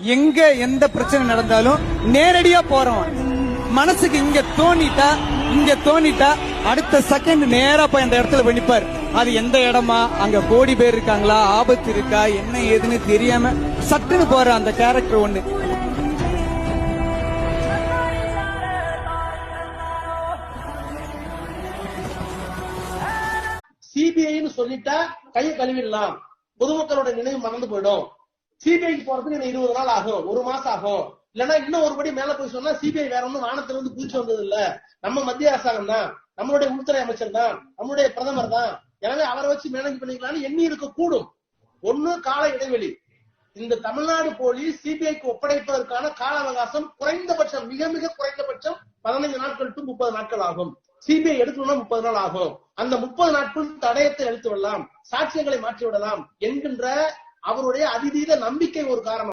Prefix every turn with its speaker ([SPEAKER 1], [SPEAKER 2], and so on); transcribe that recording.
[SPEAKER 1] எங்க எந்த பிரச்சனை நடந்தாலும் நேரடியா போறோம். மனசுக்கு இங்க தோணிட்டா இங்க தோணிட்டா அடுத்த செகண்ட் நேரா போய் அந்த இடத்துல போய் நிப்பார். அது எந்த இடமா? அங்க கோடி பேர் இருக்காங்களா? ஆபத்து இருக்கா? என்ன ஏதுன்னு தெரியாம சட்டுன்னு போற அந்த கேரக்டர் ஒண்ணு.
[SPEAKER 2] சிபிஐன்னு சொல்லிட்டா கையை கழுவிடலாம். பொதுமக்களோட நினைவு மறந்து போயிடும். சிபிஐக்கு போறதுக்கு இன்னும் இருபது நாள் ஆகும். ஒரு மாசம் ஆகும். இல்லன்னா இன்னும் ஒரு படி மேல போய் சொன்னா சிபிஐ வேற ஒண்ணும் வானத்துல இருந்து குதிச்சு வந்தது இல்ல நம்ம மத்திய அரசாங்கம் தான். நம்மளுடைய உள்துறை அமைச்சர் தான். நம்மளுடைய பிரதமர் தான். எனவே அவரை வச்சு மேனேஜ் பண்ணிக்கலாம்னு எண்ணி இருக்க கூடும். ஒண்ணு கால இடைவெளி. இந்த தமிழ்நாடு போலீஸ் சிபிஐக்கு ஒப்படைப்பதற்கான கால அவகாசம் குறைந்தபட்சம் மிக மிக குறைந்தபட்சம் பதினைந்து நாட்கள் டு முப்பது நாட்கள் ஆகும். சிபிஐ எடுக்கணும்னா முப்பது நாள் ஆகும். அந்த முப்பது நாட்கள் தடயத்தை எடுத்து விடலாம். சாட்சியங்களை மாற்றி விடலாம் என்கின்ற அவருடைய அதிதீத நம்பிக்கை ஒரு காரணம்.